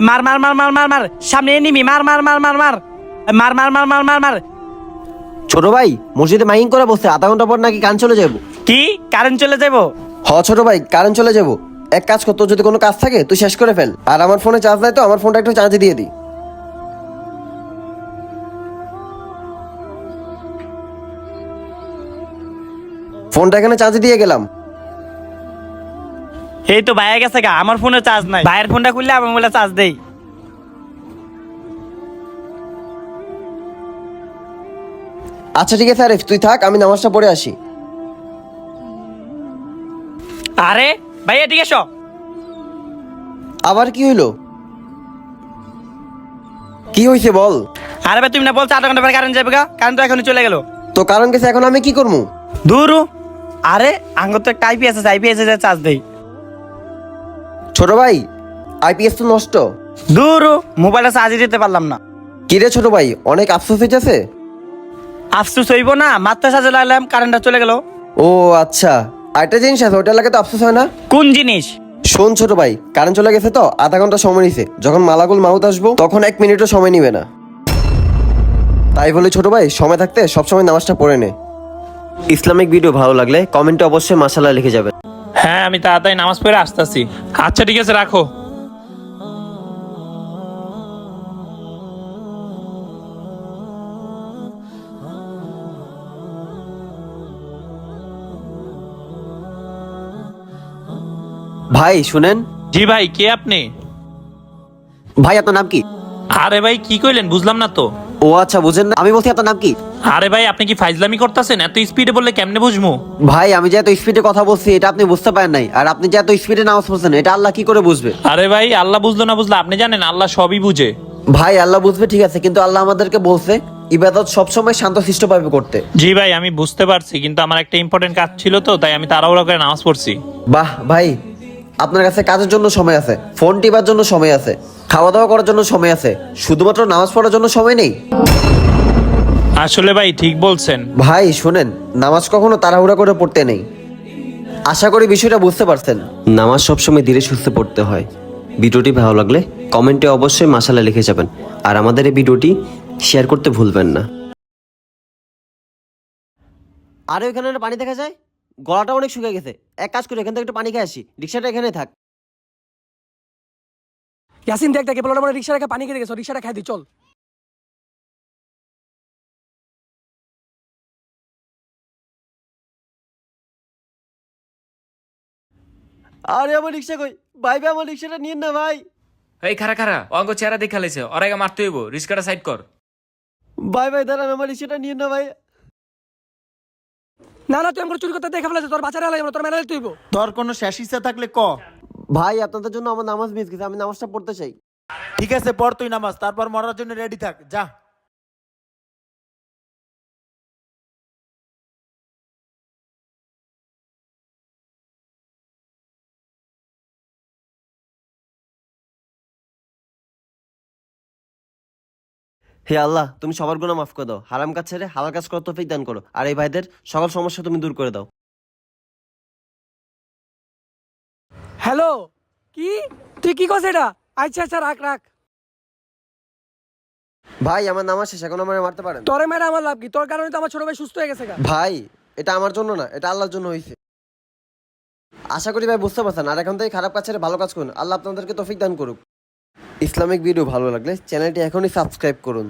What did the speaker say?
মার মার মার মার মার মার সামনে নিমি মার মার মার মার মার মার মার মার মার মার মার ছোট ভাই মসজিদে মাইকিং করে বসছে আধা ঘণ্টা পর নাকি কান চলে যাব কি কারেন্ট চলে যাব হ ছোট ভাই কারেন্ট চলে যাব এক কাজ কর তোর যদি কোনো কাজ থাকে তুই শেষ করে ফেল আর আমার ফোনে চার্জ নাই তো আমার ফোনটা একটু চার্জে দিয়ে দিই ফোনটা এখানে চার্জে দিয়ে গেলাম এই তো ভাইয়া গেছে গা আমার ফোনে চার্জ নাই। ভাইয়ের ফোনটা খুললে আমার মোবাইলে চার্জ দেই। আচ্ছা ঠিক আছে আরিফ তুই থাক আমি নামাজটা পড়ে আসি। আরে ভাইয়া ঠিক আছে আবার কি হইল? কি হয়েছে বল? আরে ভাই তুমি না বলছো আধা ঘণ্টা পরে কারেন্ট যাবে গা? কারেন্ট তো এখনই চলে গেল। তো কারণ গেছে এখন আমি কি করব দূর আরে আঙ্গুর তো একটা আইপিএস আছে আইপিএস চার্জ দেই। ছোট ভাই আইপিএস তো নষ্ট। দূর মোবাইলটা চার্জই দিতে পারলাম না। কি রে ছোট ভাই অনেক আফসোস হইতেছে? আফসোস হইব না মাত্র চার্জে লাগলাম কারেন্টটা চলে গেল। ও আচ্ছা আরেকটা জিনিস আছে ওটা লাগে তো আফসোস হয় না? কোন জিনিস? শোন ছোট ভাই কারেন্ট চলে গেছে তো আধা ঘণ্টা সময় নিছে। যখন মালাগুল মাউথ আসব তখন এক মিনিটও সময় নিবে না। তাই বলে ছোট ভাই সময় থাকতে সবসময় নামাজটা পড়ে নে। ইসলামিক ভিডিও ভালো লাগলে কমেন্টে অবশ্যই মাসালা লিখে যাবেন। হ্যাঁ আমি তাড়াতাড়ি নামাজ পড়ে আসতেছি। আচ্ছা ঠিক আছে রাখো। ভাই শুনেন। জি ভাই কে আপনি? ভাই আপনার নাম কি? আরে ভাই কি কইলেন? বুঝলাম না তো। ও আচ্ছা বুঝেন না। আমি বলছি আপনার নাম কি? আরে ভাই আপনি কি ফাইজলামি করতেছেন? এত স্পিডে বললে কেমনে বুঝব ভাই আমি যে এত স্পিডে কথা বলছি এটা আপনি বুঝতে পারেন নাই। আর আপনি যে এত স্পিডে নামাজ পড়ছেন এটা আল্লাহ কি করে বুঝবে? আরে ভাই আল্লাহ বুঝলো না বুঝলো আপনি জানেন আল্লাহ সবই বুঝে। ভাই আল্লাহ বুঝবে ঠিক আছে কিন্তু আল্লাহ আমাদেরকে বলছে ইবাদত সবসময় শান্তশিষ্টভাবে করতে। জি ভাই আমি বুঝতে পারছি কিন্তু আমার একটা ইম্পর্টেন্ট কাজ ছিল তো তাই আমি তাড়াহুড়া করে নামাজ পড়ছি। বাহ ভাই আপনার কাছে কাজের জন্য সময় আছে ফোন টিপার জন্য সময় আছে। খাওয়া দাওয়া করার জন্য সময় আছে। শুধুমাত্র নামাজ পড়ার জন্য সময় নেই? আসলে ভাই ঠিক বলছেন। ভাই শোনেন নামাজ কখনো তাড়াহুড়া করে পড়তে নেই। আশা করি বিষয়টা বুঝতে পারছেন। নামাজ সবসময় ধীরে সুস্থে পড়তে হয়। ভিডিওটি ভালো লাগলে কমেন্টে অবশ্যই মাসালা লিখে যাবেন। আর আমাদের এই ভিডিওটি শেয়ার করতে ভুলবেন না। আরে ওইখানে একটা পানি দেখা যায়? গলাটা অনেক শুকিয়ে গেছে। এক কাজ করি এখান থেকে একটু পানি খেয়ে আসি। রিক্সাটা এখানে থাক। ইয়াসিন দেখ দেখ বলো মানে রিক্সা রেখে পানি খেতে গেছো রিক্সাটা খাই দি চল। আরে আমার রিক্সা কই? ভাই ভাই আমার রিক্সাটা নিন না ভাই। এই খারা খারা অঙ্গ চেহারা দেখা লাইছে অরাইগা মারতে হইব রিস্কাটা সাইড কর। ভাই ভাই দাঁড়ান আমার রিক্সাটা নিন না ভাই। না না তুই আমার চুরি করতে দেখে ফেলেছে তোর বাচ্চারা লাগবে তোর মেলা তুইব। তোর কোনো শেষ ইচ্ছা থাকলে ক? ভাই আপনাদের জন্য আমার নামাজ মিস গেছে আমি নামাজটা পড়তে চাই। ঠিক আছে পড় তুই নামাজ তারপর মরার জন্য রেডি থাক যা। হে আল্লাহ তুমি সবার গুণা মাফ করে দাও। হারাম কাজ ছেড়ে হালাল কাজ করার তৌফিক দান করো। আর এই ভাইদের সকল সমস্যা তুমি দূর করে দাও। হ্যালো? কি? তুই কি করছিস এটা? আচ্ছা আচ্ছা রাখ রাখ। ভাই আমার নামাজ শেষ এখন আমার মারতে পারেন? তোরে মেরে আমার লাভ কি? তোর কারণে তো আমার ছোট ভাই সুস্থ হয়ে গেছে গা। ভাই এটা আমার জন্য না এটা আল্লাহর জন্য হয়েছে আশা করি ভাই বুঝতে পারছেন আর এখন থেকে খারাপ কাজ ছেড়ে ভালো কাজ করুন। আল্লাহ আপনাদেরকে তৌফিক দান করুক। ইসলামিক ভিডিও ভালো লাগলে চ্যানেলটি এখনই সাবস্ক্রাইব করুন।